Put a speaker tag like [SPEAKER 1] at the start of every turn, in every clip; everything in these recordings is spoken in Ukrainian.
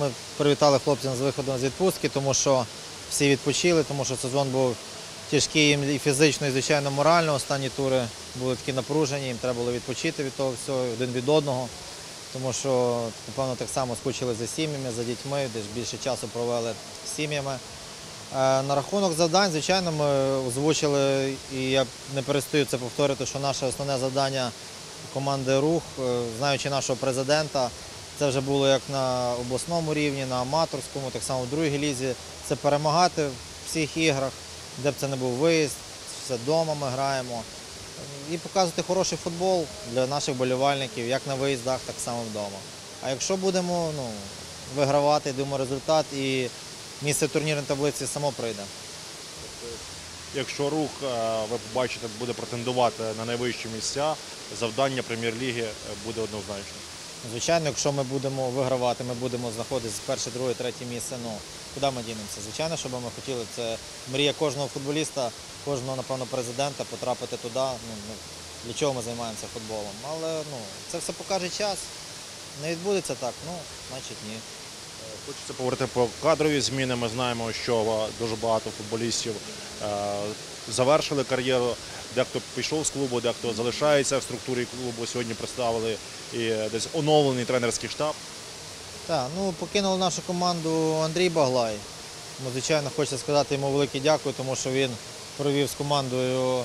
[SPEAKER 1] Ми привітали хлопців з виходом з відпустки, тому що всі відпочили, тому що сезон був тяжкий їм і фізично, і звичайно морально. Останні тури були такі напружені, їм треба було відпочити від того всього, один від одного. Тому що, напевно, так само скучили за сім'ями, за дітьми, де ж більше часу провели з сім'ями. Е, На рахунок завдань, звичайно, ми озвучили, і я не перестаю це повторити, що наше основне завдання команди Рух, е, знаючи нашого президента, це вже було як на обласному рівні, на аматорському, так само в другій лізі. Це перемагати в всіх іграх, де б це не був виїзд, все вдома ми граємо. І показувати хороший футбол для наших болівальників, як на виїздах, так само вдома. А якщо будемо ну, вигравати, думаю, результат і місце в турнірній таблиці само прийде.
[SPEAKER 2] Якщо рух, е, ви побачите, буде претендувати на найвищі місця, завдання прем'єр-ліги буде однозначно.
[SPEAKER 1] Звичайно, якщо ми будемо вигравати, ми будемо знаходитися перше, друге, третє місце. Ну куди ми дінемося? Звичайно, що ми хотіли. Це мрія кожного футболіста, кожного, напевно, президента потрапити туди. Ну, ну, для чого ми займаємося футболом. Але ну, це все покаже час. Не відбудеться так, ну, значить ні.
[SPEAKER 2] Хочеться поговорити про кадрові зміни. Ми знаємо, що е, дуже багато футболістів е, завершили кар'єру. Дехто пішов з клубу, дехто залишається в структурі клубу. Сьогодні представили і десь оновлений тренерський штаб.
[SPEAKER 1] Так, ну покинули нашу команду Андрій Баглай. Ну, звичайно, хочеться сказати йому велике дякую, тому що він провів з командою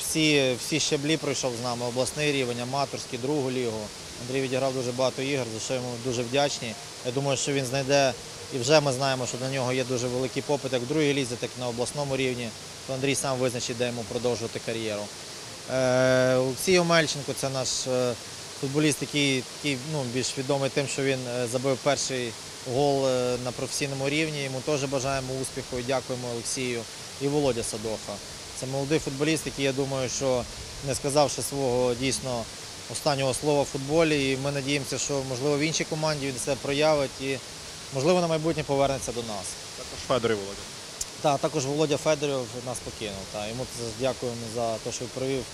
[SPEAKER 1] всі, всі щаблі пройшов з нами, обласний рівень, аматорський, другу лігу. Андрій відіграв дуже багато ігор, за що йому дуже вдячні. Я думаю, що він знайде, і вже ми знаємо, що на нього є дуже великий попит як в другій лізі, так і на обласному рівні. То Андрій сам визначить, де йому продовжувати кар'єру. Е, Олексій Омельченко це наш е, футболіст, який, який ну, більш відомий тим, що він е, забив перший гол е, на професійному рівні. Йому теж бажаємо успіху і дякуємо Олексію. І Володя Садоха. Це молодий футболіст, який, я думаю, що не сказавши свого дійсно останнього слова в футболі. І ми надіємося, що можливо в іншій команді він себе проявить і можливо на майбутнє повернеться до нас.
[SPEAKER 2] Також Федорів Володя.
[SPEAKER 1] Та також Володя Федоров нас покинув. Та йому дякуємо за те, що провів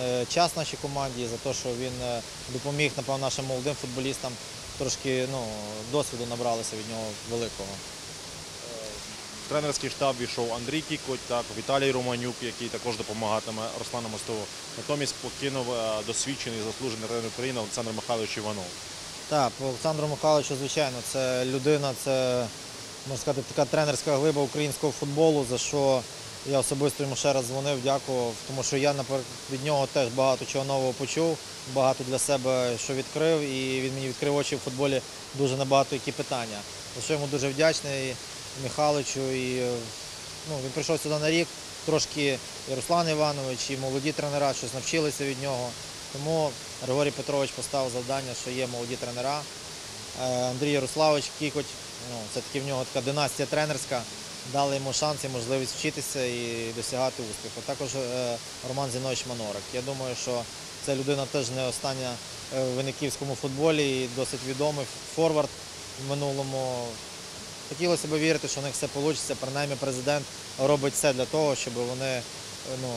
[SPEAKER 1] е, час нашій команді, за те, що він е, допоміг напевно, нашим молодим футболістам трошки ну, досвіду набралися від нього великого.
[SPEAKER 2] Тренерський штаб війшов Андрій Кікоть, так, Віталій Романюк, який також допомагатиме Руслану Мостову. Натомість покинув е, досвідчений заслужений тренер України Олександр Михайлович Іванов.
[SPEAKER 1] Так, по Олександру Михайловичу, звичайно, це людина, це можна сказати, така тренерська глиба українського футболу, за що я особисто йому ще раз дзвонив, дякував, тому що я від нього теж багато чого нового почув, багато для себе що відкрив, і він мені відкрив очі в футболі дуже на багато які питання. За що йому дуже вдячний Михайловичу. І, е, ну, він прийшов сюди на рік, трошки і Руслан Іванович, і молоді тренера щось навчилися від нього. Тому Григорій Петрович поставив завдання, що є молоді тренера. Е, Андрій Ярославович Кікоть, ну, все-таки в нього така династія тренерська, дали йому шанс і можливість вчитися і досягати успіху. Також е, Роман Зінович Манорик. Я думаю, що ця людина теж не остання в виниківському футболі і досить відомий форвард в минулому. Хотілося б вірити, що у них все вийде. Принаймні президент робить все для того, щоб вони е, ну,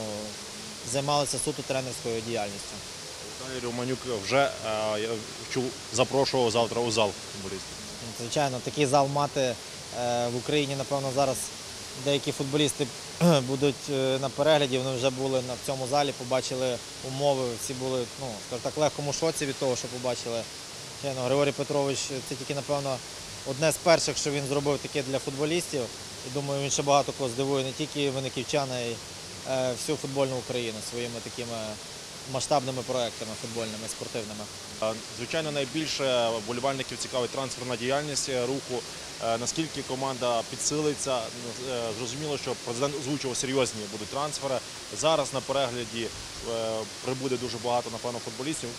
[SPEAKER 1] займалися суто тренерською діяльністю.
[SPEAKER 2] Віталій Романюк вже е, я чув, запрошував завтра у зал футболістів.
[SPEAKER 1] Звичайно, такий зал мати е, в Україні, напевно, зараз деякі футболісти будуть на перегляді, вони вже були на в цьому залі, побачили умови, всі були, ну, так, легкому шоці від того, що побачили. Григорій Петрович це тільки, напевно, одне з перших, що він зробив таке для футболістів. І думаю, він ще багато кого здивує не тільки виниківчан, а й е, всю футбольну Україну своїми такими масштабними проектами футбольними, спортивними.
[SPEAKER 2] Е, Звичайно, найбільше болівальників цікавить трансферна діяльність руху. Е, Наскільки команда підсилиться, зрозуміло, що президент озвучував серйозні будуть трансфери. Зараз на перегляді прибуде дуже багато, напевно, футболістів.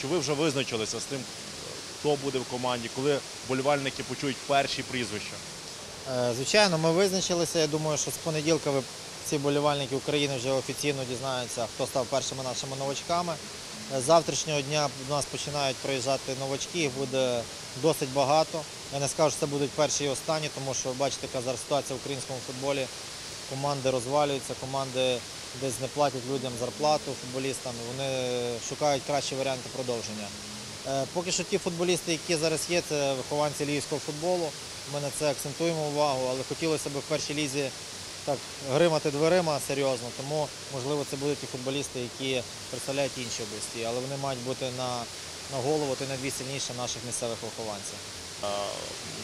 [SPEAKER 2] Чи ви вже визначилися з тим, хто буде в команді, коли болівальники почують перші прізвища?
[SPEAKER 1] Е, Звичайно, ми визначилися. Я думаю, що з понеділка всі болівальники України вже офіційно дізнаються, хто став першими нашими новачками. Е, З завтрашнього дня до нас починають приїжджати новачки, їх буде досить багато. Я не скажу, що це будуть перші і останні, тому що бачите, яка зараз ситуація в українському футболі. Команди розвалюються, команди десь не платять людям зарплату футболістам. Вони шукають кращі варіанти продовження. Е, Поки що ті футболісти, які зараз є, це вихованці львівського футболу. Ми на це акцентуємо увагу, але хотілося б в першій лізі так гримати дверима серйозно. Тому, можливо, це будуть ті футболісти, які представляють інші області, але вони мають бути на, на голову та на дві сильніше наших місцевих вихованців.
[SPEAKER 2] Е,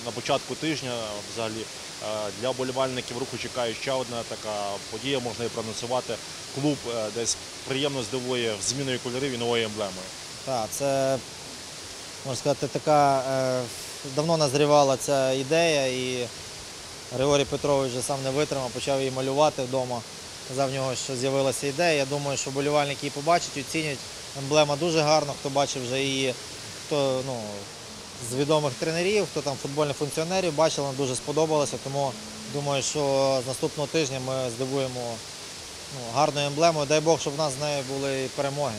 [SPEAKER 2] На початку тижня взагалі е, для болівальників руху чекає ще одна така подія, можна і проанонсувати. Клуб десь приємно здивує зміною кольорів і новою емблемою.
[SPEAKER 1] Так, це можна сказати, така е, давно назрівала ця ідея, і Григорій Петрович вже сам не витримав, почав її малювати вдома. Казав в нього, що з'явилася ідея. Я думаю, що болівальники її побачать, оцінять. Емблема дуже гарна, хто бачив вже її, хто ну, з відомих тренерів, хто там футбольних функціонерів, бачив, вона дуже сподобалася. Тому думаю, що з наступного тижня ми здивуємо ну, гарною емблемою. Дай Бог, щоб в нас з нею були перемоги.